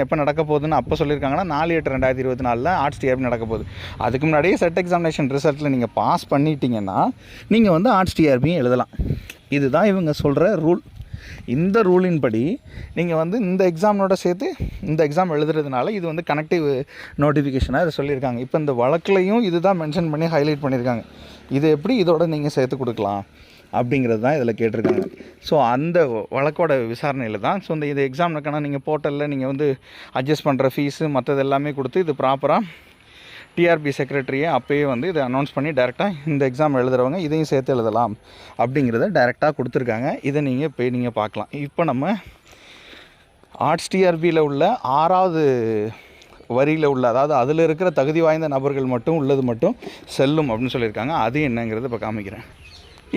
எப்போ நடக்க போகுதுன்னு அப்போ சொல்லியிருக்காங்கன்னா நாலு எட்டு ரெண்டாயிரத்தி இருபத்தி நாலில் ஆர்ட்ஸ் டிஆர்பி நடக்க போகுது. அதுக்கு முன்னாடியே செட் எக்ஸாமினேஷன் ரிசல்ட்டில் நீங்கள் பாஸ் பண்ணிட்டீங்கன்னா நீங்கள் வந்து ஆர்ட்ஸ் டிஆர்பியும் எழுதலாம். இதுதான் இவங்க சொல்கிற ரூல் இந்த ரூலின்படி நீங்கள் வந்து இந்த எக்ஸாமோட சேர்த்து இந்த எக்ஸாம் எழுதுறதுனால இது வந்து கனெக்டிவ் நோட்டிஃபிகேஷனாக இதை சொல்லியிருக்காங்க. இப்போ இந்த வழக்குலையும் இதுதான் மென்ஷன் பண்ணி ஹைலைட் பண்ணியிருக்காங்க. இது எப்படி இதோட நீங்கள் சேர்த்து கொடுக்கலாம்? அப்படிங்கிறது தான் இதில் கேட்டிருக்காங்க. ஸோ அந்த வழக்கோட விசாரணையில் தான் ஸோ இந்த இது எக்ஸாம்னுக்கான நீங்கள் போர்ட்டலில் நீங்கள் வந்து அட்ஜஸ்ட் பண்ணுற ஃபீஸு மற்றது எல்லாமே கொடுத்து இது ப்ராப்பராக டிஆர்பி செக்ரட்டரியே அப்போயே வந்து இதை அனௌன்ஸ் பண்ணி டேரெக்டாக இந்த எக்ஸாம் எழுதுறவங்க இதையும் சேர்த்து எழுதலாம் அப்படிங்கிறத டேரெக்டாக கொடுத்துருக்காங்க. இதை நீங்கள் போய் நீங்கள் பார்க்கலாம். இப்போ நம்ம ஆர்ட்ஸ் டிஆர்பியில் உள்ள ஆறாவது வரியில் உள்ள அதாவது அதில் இருக்கிற தகுதி வாய்ந்த நபர்கள் மட்டும் உள்ளது மட்டும் செல்லும் அப்படின்னு சொல்லியிருக்காங்க. அது என்னங்கிறத இப்போ காமிக்கிறேன்.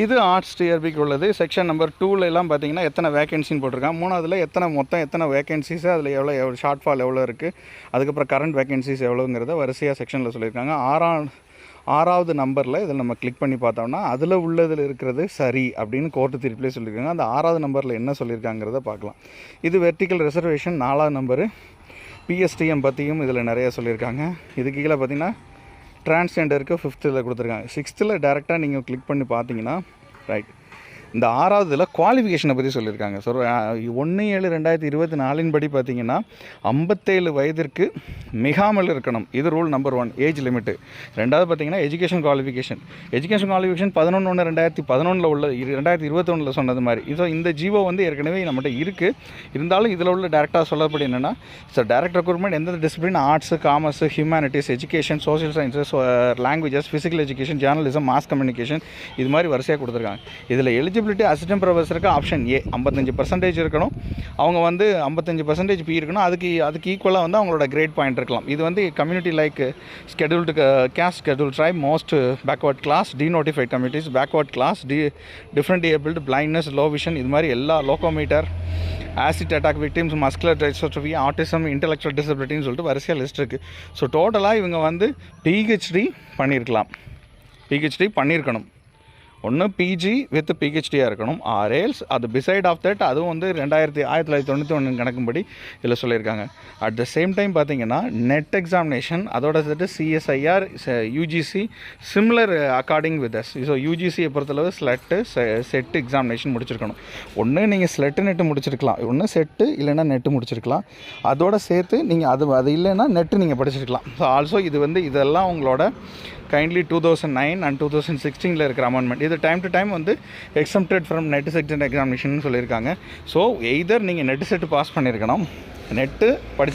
இது ஆர்ட்ஸ் டிஆர்பிக்கு உள்ளது. செக்ஷன் நம்பர் டூல எல்லாம் பார்த்தீங்கன்னா எத்தனை வேகன்சின்னு போட்டிருக்காங்க. மூணாவதுல எத்தனை மொத்தம் எத்தனை வேகன்சிஸ் அதில் எவ்வளோ எவ்வளோ ஷார்ட் ஃபால் எவ்வளோ இருக்குது அதுக்கப்புறம் கரண்ட் வேகன்சிஸ் எவ்வளோங்கிறத வரிசையாக செக்ஷனில் சொல்லியிருக்காங்க. ஆறாம் ஆறாவது நம்பரில் இதில் நம்ம கிளிக் பண்ணி பார்த்தோம்னா அதில் உள்ளதில் இருக்கிறது சரி அப்படின்னு கோர்ட்டு தீர்ப்பிலே சொல்லியிருக்காங்க. அந்த ஆறாவது நம்பரில் என்ன சொல்லியிருக்காங்கிறத பார்க்கலாம். இது வெர்டிக்கல் ரிசர்வேஷன் நாலாவது நம்பரு பிஎஸ்டிஎம் பற்றியும் இதில் நிறைய சொல்லியிருக்காங்க. இதுக்கு கீழே பார்த்தீங்கன்னா டிரான்ஸ்ஜெண்டருக்கு ஃபிஃப்த்தில் கொடுத்துருக்காங்க. சிக்ஸ்த்தில் டேரெக்டாக நீங்கள் கிளிக் பண்ணி பார்த்தீங்கன்னா ரைட் இந்த ஆறாவதுல குவாலிஃபிகேஷனை பற்றி சொல்லியிருக்காங்க. ஸோ ஒன்று ஏழு ரெண்டாயிரத்தி இருபத்தி நாலின் படி பார்த்தீங்கன்னா ஐம்பத்தேழு வயதிற்கு மிகாமல் இருக்கணும். இது rule number one age limit ரெண்டாவது பார்த்தீங்கன்னா எஜுகேஷன் குவாலிஃபிகேஷன் எஜுகேஷன் குவாலிஃபிகேஷன் பதினொன்று ஒன்று ரெண்டாயிரத்தி பதினொன்றில் உள்ள இரு- ரெண்டாயிரத்தி இருபத்தொன்னில் சொன்னது மாதிரி. இதோ இந்த ஜீவோ வந்து ஏற்கனவே நம்மகிட்ட இருக்குது இருந்தாலும் இதில் உள்ள டேரெக்டாக சொல்லப்படி என்னென்னா ஸோ டேரக்ட் ரெக்ரூட்மெண்ட் எந்தெந்த discipline arts commerce humanities education social sciences languages physical education journalism mass communication இது மாதிரி வரிசையாக கொடுத்துருக்காங்க. இதில் எலிஜிபிலிட்டி அசிஸ்டன்ட் ப்ரொஃபஸருக்கு ஆப்ஷன் ஏ ஐம்பத்தஞ்சு பர்சன்டேஜ் இருக்கணும். அவங்க வந்து ஐம்பத்தஞ்சு பர்சன்டேஜ் பி இருக்கணும். அதுக்கு அதுக்கு ஈக்குவலாக வந்து அவங்களோட கிரேட் பாயிண்ட் இருக்கலாம். இது வந்து community like scheduled caste schedule tribe most backward class denotified communities backward class D different abled blindness low vision இது மாதிரி எல்லா locomotor acid attack victims muscular dystrophy autism intellectual டிசபிலிட்டின்னு சொல்லிட்டு வரிசையாக லிஸ்ட் இருக்குது ஸோ டோட்டலாக இவங்க வந்து பிஹெச்டி பண்ணியிருக்கலாம் பிஹெச்டி பண்ணியிருக்கணும் ஒன்று பிஜி வித் பிஹெச்டியாக இருக்கணும். ஆர்எல்ஸ் அது பிசைட் ஆஃப் தட் அதுவும் வந்து ரெண்டாயிரத்தி ஆயிரத்தி தொள்ளாயிரத்தி தொண்ணூற்றி ஒன்று கணக்கும்படி இதில் சொல்லியிருக்காங்க. அட் த சேம் டைம் பார்த்தீங்கன்னா நெட் எக்ஸாமினேஷன் அதோட சேர்த்து CSIR UGC similar according with us so யூஜிசியை பொறுத்தளவு ஸ்லெட்டு செட்டு எக்ஸாமினேஷன் முடிச்சிருக்கணும். ஒன்று நீங்கள் ஸ்லெட்டு நெட்டு முடிச்சிருக்கலாம். ஒன்று செட்டு இல்லைன்னா நெட்டு முடிச்சிருக்கலாம். அதோட சேர்த்து நீங்கள் அது அது இல்லைன்னா நெட்டு நீங்கள் படிச்சிருக்கலாம். ஸோ ஆல்சோ இது வந்து இதெல்லாம் உங்களோட kindly two thousand nine and two thousand சிக்ஸ்டீனில் இருக்கிற அமெண்ட்மெண்ட் இது டைம் டு டைம் வந்து exempted from NET section examination சொல்லியிருக்காங்க. ஸோ எய்தர் நீங்கள் நெட் செட்டு பாஸ் பண்ணியிருக்கணும் நெட்டு படி